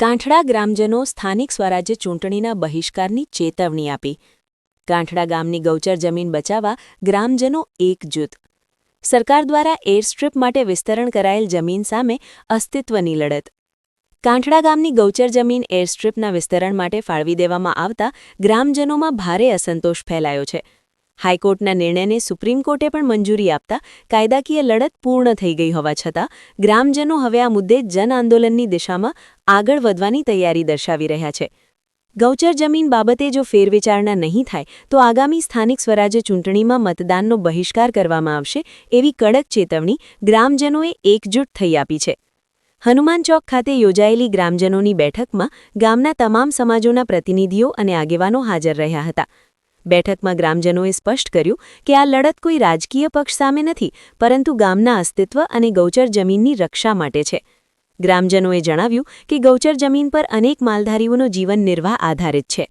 કાંઠડા ગ્રામજનો સ્થાનિક સ્વરાજ્ય ચૂંટણીના બહિષ્કારની ચેતવણી આપી. કાંઠડા ગામની ગૌચર જમીન બચાવવા ગ્રામજનો એકજૂથ. સરકાર દ્વારા એરસ્ટ્રીપ માટે વિસ્તરણ કરાયેલ જમીન સામે અસ્તિત્વની લડત. કાંઠડા ગામની ગૌચર જમીન એરસ્ટ્રીપના વિસ્તરણ માટે ફાળવી દેવામાં આવતા ગ્રામજનોમાં ભારે અસંતોષ ફેલાયો છે. હાઈકોર્ટના નિર્ણયને સુપ્રીમ કોર્ટે પણ મંજૂરી આપતા કાયદાકીય લડત પૂર્ણ થઈ ગઈ હોવા છતાં, ગ્રામજનો હવે આ મુદ્દે જન આંદોલનની દિશામાં આગળ વધવાની તૈયારી દર્શાવી રહ્યા છે. ગૌચર જમીન બાબતે જો ફેરવિચારણા નહીં થાય, તો આગામી સ્થાનિક સ્વરાજ્ય ચૂંટણીમાં મતદાનનો બહિષ્કાર કરવામાં આવશે એવી કડક ચેતવણી ગ્રામજનોએ એકજૂટ થઈ આપી છે. હનુમાન ચોક ખાતે યોજાયેલી ગ્રામજનોની બેઠકમાં ગામના તમામ સમાજોના પ્રતિનિધિઓ અને આગેવાનો હાજર રહ્યા હતા. બેઠકમાં ગ્રામજનોએ સ્પષ્ટ કર્યું કે આ લડત કોઈ રાજકીય પક્ષ સામે નથી, પરંતુ ગામના અસ્તિત્વ અને ગૌચર જમીનની રક્ષા માટે છે. ગ્રામજનોએ જણાવ્યું કે ગૌચર જમીન પર અનેક માલધારીઓનો જીવન નિર્વાહ આધારિત છે.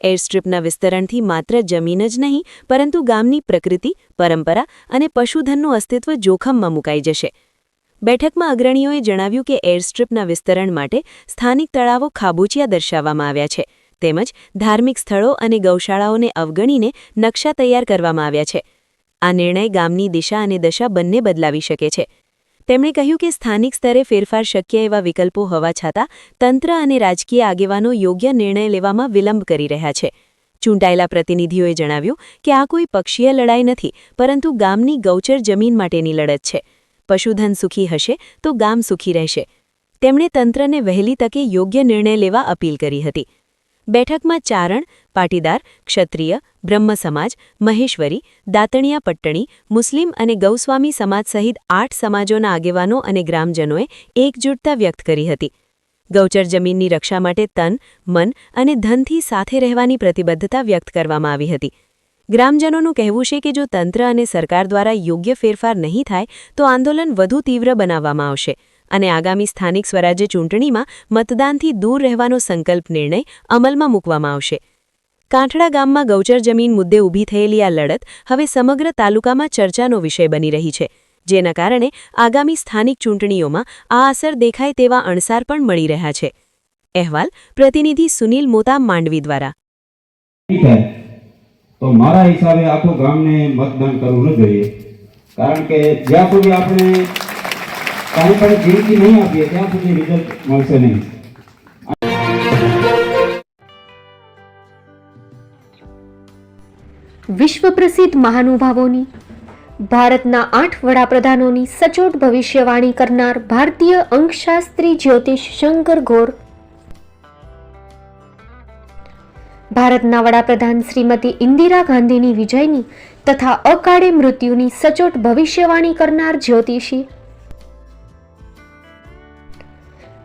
એરસ્ટ્રીપના વિસ્તરણથી માત્ર જમીન જ નહીં, પરંતુ ગામની પ્રકૃતિ, પરંપરા અને પશુધનનું અસ્તિત્વ જોખમમાં મુકાઈ જશે. બેઠકમાં અગ્રણીઓએ જણાવ્યું કે એરસ્ટ્રીપના વિસ્તરણ માટે સ્થાનિક તળાવો ખાબોચિયા દર્શાવવામાં આવ્યા છે. તેમજ ધાર્મિક સ્થળો અને ગૌશાળાઓને અવગણીને નકશા તૈયાર કરવામાં આવ્યા છે. આ નિર્ણય ગામની દિશા અને દશા બંને બદલાવી શકે છે. તેમણે કહ્યું કે સ્થાનિક સ્તરે ફેરફાર શક્ય એવા વિકલ્પો હોવા છતાં તંત્ર અને રાજકીય આગેવાનો યોગ્ય નિર્ણય લેવામાં વિલંબ કરી રહ્યા છે. ચૂંટાયેલા પ્રતિનિધિઓએ જણાવ્યું કે આ કોઈ પક્ષીય લડાઈ નથી, પરંતુ ગામની ગૌચર જમીન માટેની લડત છે. પશુધન સુખી હશે તો ગામ સુખી રહેશે. તેમણે તંત્રને વહેલી તકે યોગ્ય નિર્ણય લેવા અપીલ કરી હતી. બેઠકમાં ચારણ, પાટીદાર, ક્ષત્રિય, બ્રહ્મ સમાજ, મહેશ્વરી, દાતણિયા પટ્ટણી, મુસ્લિમ અને ગૌસ્વામી સમાજ સહિત આઠ સમાજોના આગેવાનો અને ગ્રામજનોએ એકજૂટતા વ્યક્ત કરી હતી. ગૌચર જમીનની રક્ષા માટે તન, મન અને ધનથી સાથે રહેવાની પ્રતિબદ્ધતા વ્યક્ત કરવામાં આવી હતી. ગ્રામજનોનું કહેવું છે કે જો તંત્ર અને સરકાર દ્વારા યોગ્ય ફેરફાર નહીં થાય, તો આંદોલન વધુ તીવ્ર બનાવવામાં આવશે. અને આગામી સ્થાનિક સ્વરાજ્ય ચૂંટણીમાં મતદાનથી દૂર રહેવાનો સંકલ્પ નિર્ણય અમલમાં મૂકવામાં આવશે. કાંઠડા ગામમાં ગૌચર જમીન મુદ્દે ઊભી થયેલી આ લડત હવે સમગ્ર તાલુકામાં ચર્ચાનો વિષય બની રહી છે, જેના કારણે આગામી સ્થાનિક ચૂંટણીઓમાં આ અસર દેખાય તેવા અણસાર પણ મળી રહ્યા છે. અહેવાલ પ્રતિનિધિ સુનિલ મોતા માંડવી દ્વારા. તો મારા હિસાબે આખું ગામને મતદાન કરવું ન જોઈએ, કારણ કે જ્યાં સુધી આપણે પણ જિંદગી નહીં આપીએ, ત્યાં સુધી રિઝલ્ટ મળશે નહીં. વિશ્વ પ્રસિદ્ધ મહાનુભાવોની, ભારતના આઠ વડાપ્રધાનોની સચોટ ભવિષ્યવાણી કરનાર ભારતીય અંકશાસ્ત્રી જ્યોતિષ શંકર ગોર, ભારતના વડાપ્રધાન શ્રીમતી ઇન્દિરા ગાંધીની વિજયની તથા અકાળે મૃત્યુની સચોટ ભવિષ્યવાણી કરનાર જ્યોતિષી